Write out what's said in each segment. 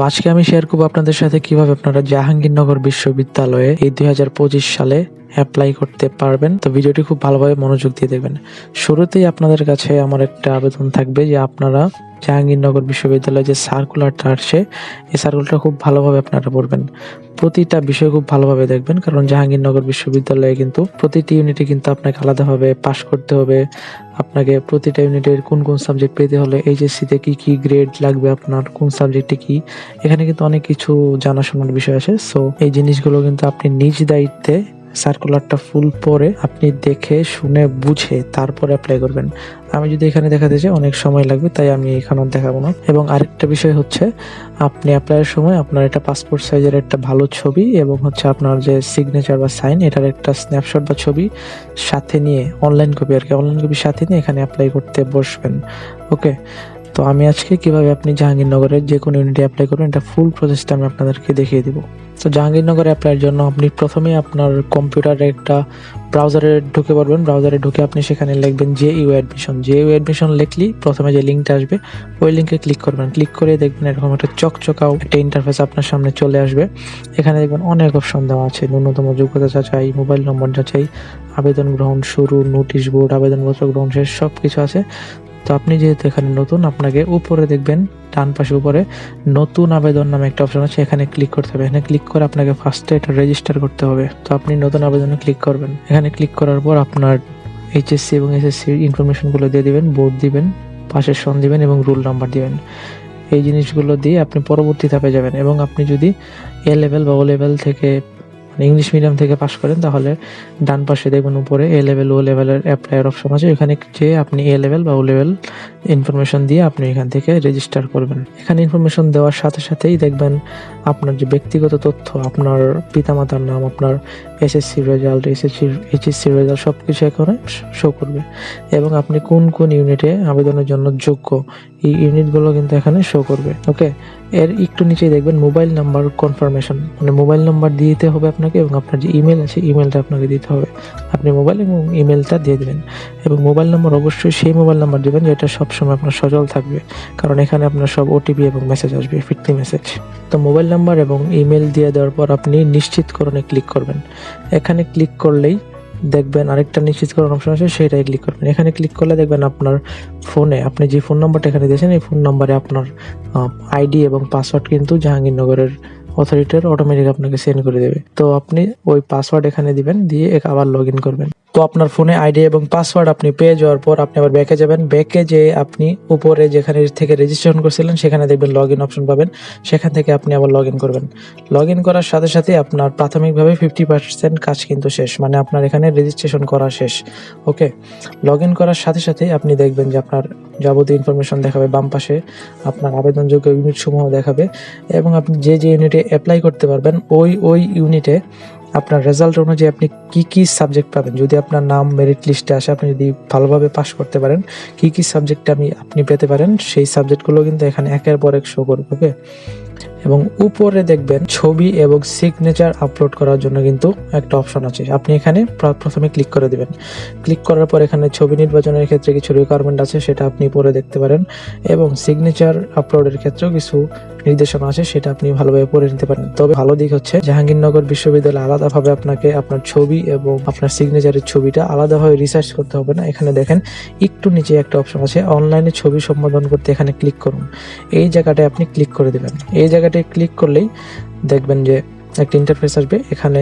তো আজকে আমি শেয়ার করব আপনাদের সাথে কীভাবে আপনারা জাহাঙ্গীরনগর বিশ্ববিদ্যালয়ে এই দু হাজার পঁচিশ সালে অ্যাপ্লাই করতে পারবেন। তো ভিডিওটি খুব ভালোভাবে মনোযোগ দিয়ে দেখবেন। শুরুতেই আপনাদের কাছে আমার একটা আবেদন থাকবে যে আপনারা জাহাঙ্গীরনগর বিশ্ববিদ্যালয়ে যে সার্কুলারটা আসছে, এই সার্কুলারটা খুব ভালোভাবে আপনারা পড়বেন। প্রতিটা বিষয় খুব ভালোভাবে দেখবেন, কারণ জাহাঙ্গীরনগর বিশ্ববিদ্যালয়ে কিন্তু প্রতিটি ইউনিটে কিন্তু আপনাকে আলাদাভাবে পাশ করতে হবে। আপনাকে প্রতিটা ইউনিটের কোন কোন সাবজেক্ট পেতে হলে এইচএসসিতে কী কী গ্রেড লাগবে, আপনার কোন সাবজেক্টে কি, এখানে কিন্তু অনেক কিছু জানাশোনার বিষয় আছে। সো এই জিনিসগুলো কিন্তু আপনি নিজ দায়িত্বে সার্কুলারটা ফুল পরে আপনি দেখে, শুনে, বুঝে তারপরে অ্যাপ্লাই করবেন। আমি যদি এখানে দেখাতে চাই, অনেক সময় লাগবে, তাই আমি এখানেও দেখাবো না। এবং আরেকটা বিষয় হচ্ছে, আপনি অ্যাপ্লাইয়ের সময় আপনার একটা পাসপোর্ট সাইজের একটা ভালো ছবি এবং হচ্ছে আপনার যে সিগনেচার বা সাইন এটার একটা স্ন্যাপশট বা ছবি সাথে নিয়ে অনলাইন কপি আর কি অনলাইন কপি সাথে নিয়ে এখানে অ্যাপ্লাই করতে বসবেন। ওকে তো আমি আজকে কীভাবে আপনি জাহাঙ্গীরনগরের যে কোনো ইউনিটে অ্যাপ্লাই করবেন, এটা ফুল প্রসেসটা আমি আপনাদেরকে দেখিয়ে দিব। তো জাহাঙ্গীরনগর অ্যাপ্লাইয়ের জন্য আপনি প্রথমেই আপনার কম্পিউটারে একটা ব্রাউজারে ঢুকে পড়বেন। ব্রাউজারে ঢুকে আপনি সেখানে লিখবেন J U admission J U admission লিখলেই প্রথমে যে লিঙ্কটা আসবে, ওই লিঙ্কে ক্লিক করবেন। ক্লিক করে দেখবেন এরকম একটা চকচকাও একটা ইন্টারফেস আপনার সামনে চলে আসবে। এখানে দেখবেন অনেক অপশন দেওয়া আছে। ন্যূনতম যোগ্যতা যাচাই মোবাইল নম্বর যাচাই, আবেদন গ্রহণ শুরু নোটিশ বোর্ড আবেদনপত্র গ্রহণ শেষ সব কিছু আছে। তো আপনি যেহেতু এখানে নতুন, আপনাকে উপরে দেখবেন, ডান পাশে উপরে নতুন আবেদন নামে একটা অপশন আছে, এখানে ক্লিক করতে হবে। এখানে ক্লিক করে আপনাকে ফার্স্টে এটা রেজিস্টার করতে হবে। তো আপনি নতুন আবেদনে ক্লিক করবেন। এখানে ক্লিক করার পর আপনার এইচএসসি এবং এসএসসির ইনফরমেশনগুলো দিয়ে দিবেন বোর্ড দিবেন, পাশের সন দিবেন এবং রুল নাম্বার দিবেন। এই জিনিসগুলো দিয়ে আপনি পরবর্তী ধাপে যাবেন এবং আপনি যদি এ লেভেল বা ও লেভেল থেকে ইংলিশ মিডিয়াম থেকে পাস করেন, তাহলে ডান পাশে দেখবেন উপরে এ লেভেল ও লেভেলের অ্যাপ্লাইয়ের অপশন আছে। এখানে যে আপনি এ লেভেল বা ও লেভেল ইনফরমেশন দিয়ে আপনি এখান থেকে রেজিস্টার করবেন। এখানে ইনফরমেশন দেওয়ার সাথে সাথেই দেখবেন আপনার যে ব্যক্তিগত তথ্য, আপনার পিতামাতার নাম, আপনার SSC result SSC HSC result সব কিছু এখানে শো করবে। এবং আপনি কোন কোন ইউনিটে আবেদনের জন্য যোগ্য এই ইউনিটগুলো কিন্তু এখানে শো করবে। ওকে এর একটু নিচে দেখবেন মোবাইল নাম্বার কনফার্মেশন মানে মোবাইল নাম্বার দিতে হবে আপনাকে এবং আপনার যে ইমেল আছে ইমেলটা আপনাকে দিতে হবে। আপনি মোবাইল এবং ইমেলটা দিয়ে দেবেন। এবং মোবাইল নাম্বার অবশ্যই সেই মোবাইল নাম্বার দেবেন যেটা সবসময় আপনার সচল থাকবে। কারণ এখানে আপনার সব ওটিপি এবং মেসেজ আসবে, ফিরতি মেসেজ তো মোবাইল নাম্বার এবং ইমেল দিয়ে দেওয়ার পর আপনি নিশ্চিতকরণে ক্লিক করবেন। এখানে ক্লিক করলেই দেখবেন আরেকটা নিশ্চিত করার অপশন আছে, সেটাই ক্লিক করবেন। এখানে ক্লিক করলে দেখবেন আপনার ফোনে আপনি যে ফোন নাম্বারটা এখানে দিয়েছেন, এই ফোন নাম্বারে আপনার আইডি এবং পাসওয়ার্ড কিন্তু জাহাঙ্গীরনগরের অথরিটির অটোমেটিক আপনাকে সেন্ড করে দেবে। তো আপনি ওই পাসওয়ার্ড এখানে দিবেন, দিয়ে আবার লগ ইন করবেন। তো আপনার ফোনে আইডি এবং পাসওয়ার্ড আপনি পেয়ে যাওয়ার পর আপনি আবার ব্যাকে যাবেন। ব্যাকে যে আপনি উপরে যেখানে থেকে রেজিস্ট্রেশন করছিলেন, সেখানে দেখবেন লগ ইন অপশন পাবেন। সেখান থেকে আপনি আবার লগ ইন করবেন। লগ ইন করার সাথে সাথে আপনার প্রাথমিকভাবে ফিফটি পার্সেন্ট কাজ কিন্তু শেষ মানে আপনার এখানে রেজিস্ট্রেশন করা শেষ। ওকে? লগ ইন করার সাথে সাথে আপনি দেখবেন যে আপনার যাবতীয় ইনফরমেশন দেখাবে বাম পাশে, আপনার আবেদনযোগ্য ইউনিট সমূহ দেখাবে এবং আপনি যে যে ইউনিটে অ্যাপ্লাই করতে পারবেন, ওই ওই ইউনিটে আপনার রেজাল্ট অনুযায়ী আপনি কি কি সাবজেক্ট পাবেন? যদি আপনার নাম মেরিট লিস্টে আসে, আপনি যদি ভালোভাবে পাশ করতে পারেন, কি কি সাবজেক্টে আমি, আপনি পেতে পারেন, সেই সাবজেক্টগুলো কিন্তু এখানে একের পর এক শো করবে ওকে এবং উপরে দেখবেন ছবি এবং সিগনেচার আপলোড করার জন্য কিন্তু একটা অপশন আছে। আপনি এখানে প্রথমে ক্লিক করে দেবেন। ক্লিক করার পর এখানে ছবি নির্বাচনের ক্ষেত্রে কিছু রিকোয়ারমেন্ট আছে, সেটা আপনি পরে দেখতে পারেন এবং সিগনেচার আপলোডের ক্ষেত্রেও কিছু নির্দেশনা আছে, সেটা আপনি ভালোভাবে পড়ে নিতে পারেন। তবে ভালো দিক হচ্ছে, জাহাঙ্গীরনগর বিশ্ববিদ্যালয় আলাদাভাবে আপনাকে আপনার ছবি এবং আপনার সিগনেচারের ছবিটা আলাদাভাবে রিসার্চ করতে হবে না। এখানে দেখেন, একটু নিচে একটা অপশন আছে অনলাইনে ছবি সম্পাদন করতে এখানে ক্লিক করুন। এই জায়গাটায় আপনি ক্লিক করে দেবেন। এই জায়গাটায় ক্লিক করলেই দেখবেন যে একটা ইন্টারফেস আসবে। এখানে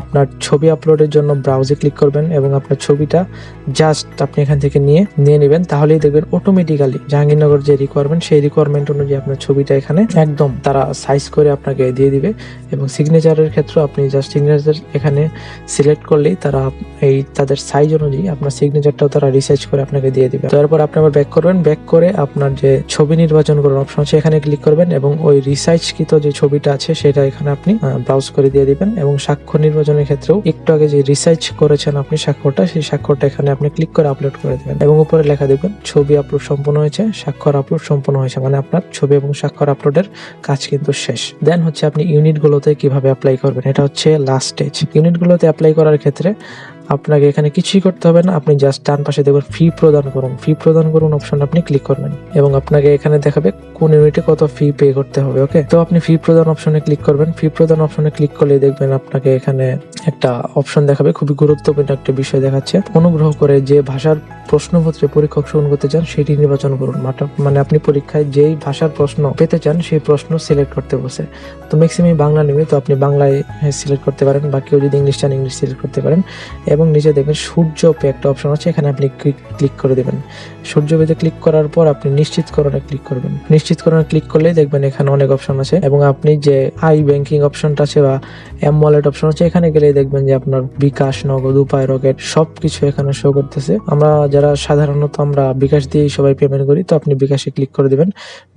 আপনার ছবি আপলোডের জন্য ব্রাউজে ক্লিক করবেন এবং আপনার ছবিটা জাস্ট আপনি এখান থেকে নিয়ে নিয়ে নেবেন। তাহলেই দেখবেন অটোমেটিক্যালি জাহাঙ্গীরনগর যে রিকোয়ারমেন্ট সেই রিকোয়ারমেন্ট অনুযায়ী আপনার ছবিটা এখানে একদম তারা সাইজ করে আপনাকে দিয়ে দিবে এবং সিগনেচারের ক্ষেত্রে আপনি জাস্ট সিগনেচার এখানে সিলেক্ট করলেই তারা এই তাদের সাইজ অনুযায়ী আপনার সিগনেচারটাও তারা রিসার্চ করে আপনাকে দিয়ে দিবে। তারপর আপনি আবার ব্যাক করবেন। ব্যাক করে আপনার যে ছবি নির্বাচন করার অপশন আছে, এখানে ক্লিক করবেন এবং ওই রিসার্চকৃত যে ছবিটা আছে, সেটা এখানে আপনি ব্রাউজ করে দিয়ে দিবেন এবং স্বাক্ষর নির্বাচনের ক্ষেত্রেও একটু আগে যে রিসার্চ করেছেন আপনি স্বাক্ষরটা সেই স্বাক্ষরটা এখানে আপনি ক্লিক করে আপলোড করে দেবেন এবং উপরে লেখা দেবেন, ছবি আপলোড সম্পন্ন হয়েছে স্বাক্ষর আপলোড সম্পূর্ণ হয়েছে। মানে আপনার ছবি এবং স্বাক্ষর আপলোডের কাজ কিন্তু শেষ। দেন হচ্ছে আপনি ইউনিটগুলোতে কীভাবে অ্যাপ্লাই করবেন, এটা হচ্ছে লাস্ট স্টেজ ইউনিটগুলোতে অ্যাপ্লাই করার ক্ষেত্রে আপনাকে এখানে কিছুই করতে হবে না। আপনি জাস্ট ডান পাশে দেখবেন ফি প্রদান করুন। ফি প্রদান করুন অপশন আপনি ক্লিক করবেন। এবং আপনাকে এখানে দেখাবে কোন ইউনিটে কত ফি পে করতে হবে ওকে তো আপনি ফি প্রদান অপশনে ক্লিক করবেন। ফি প্রদান অপশনে ক্লিক করলে দেখবেন আপনাকে এখানে একটা অপশন দেখাবে। খুবই গুরুত্বপূর্ণ একটা বিষয় দেখাচ্ছে। অনুগ্রহ করে যে ভাষার প্রশ্নপত্রে পরীক্ষা অংশগ্রহণ করতে চান, সেটি নির্বাচন করুন। মানে আপনি পরীক্ষায় যেই ভাষার প্রশ্ন পেতে চান সেই প্রশ্ন সিলেক্ট করতে বসে। তো ম্যাক্সিমাম বাংলা নেবে, তো আপনি বাংলায় সিলেক্ট করতে পারেন বা কেউ যদি ইংলিশ চান ইংলিশ সিলেক্ট করতে পারেন। এবং নিচে দেখবেন সূর্য পে একটা অপশন আছে, এখানে আপনি ক্লিক করে দেবেন। সূর্য পেতে ক্লিক করার পর আপনি নিশ্চিতকরণে ক্লিক করবেন। নিশ্চিতকরণে ক্লিক করলেই দেখবেন এখানে অনেক অপশন আছে এবং আপনি যে আই ব্যাংকিং অপশনটা আছে বা এম ওয়ালেট অপশন আছে, এখানে গেলেই দেখবেন যে আপনার বিকাশ, নগদ, উপায়, রকেট সবকিছু এখানে শো করতেছে। আমরা যারা সাধারণত আমরা বিকাশ দিয়ে সবাই পেমেন্ট করি, তো আপনি বিকাশে ক্লিক করে দিবেন।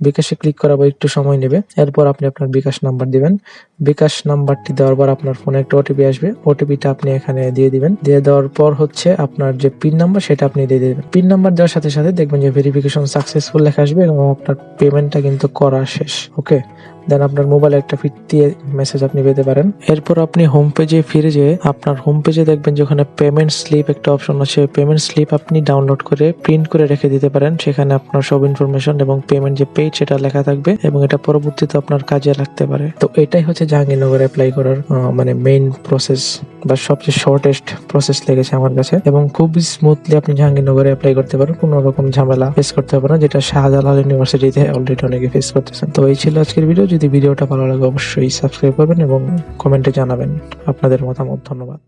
বিকাশে ক্লিক করার পর একটু সময় নেবে, এরপর আপনি আপনার বিকাশ নাম্বার দিবেন। বিকাশ নাম্বারটি দেওয়ার পর আপনার ফোনে একটা ওটিপি আসবে। ওটিপিটা আপনি এখানে দিয়ে দিবেন। দিয়ে দেওয়ার পর হচ্ছে আপনার যে পিন নাম্বার সেটা আপনি দিয়ে দেবেন। পিন নাম্বার দেওয়ার সাথে সাথে দেখবেন যে ভেরিফিকেশন সাকসেসফুল লেখা আসবে এবং আপনার পেমেন্টটা কিন্তু করা শেষ ওকে দেন আপনার মোবাইলে একটা ফিরতি মেসেজ আপনি পেতে পারেন। এরপর আপনি হোম পেজে ফিরে যেয়ে আপনার হোম পেজে দেখবেন যেখানে পেমেন্ট স্লিপ একটা অপশন আছে। পেমেন্ট স্লিপ আপনি ডাউনলোড করে প্রিন্ট করে রেখে দিতে পারেন। সেখানে আপনার সব ইনফরমেশন এবং পেমেন্ট যে পেজ সেটা লেখা থাকবে এবং এটা পরবর্তীতে আপনার কাজে লাগতে পারে। তো এটাই হচ্ছে জাহাঙ্গীরনগর অ্যাপ্লাই করার মানে মেইন প্রসেস বা সবচেয়ে শর্টেস্ট প্রসেস লেগেছে আমার কাছে। এবং খুবই স্মুথলি আপনি জাহাঙ্গীরনগরে অ্যাপ্লাই করতে পারেন। কোনো রকম ঝামেলা ফেস করতে হবে না, যেটা শাহজালাল ইউনিভার্সিটিতে অলরেডি অনেকে ফেস করতেছেন। তো এই ছিল আজকের ভিডিও যদি ভিডিওটা ভালো লাগে অবশ্যই সাবস্ক্রাইব করবেন এবং কমেন্টে জানাবেন। আপনাদের মতামত ধন্যবাদ।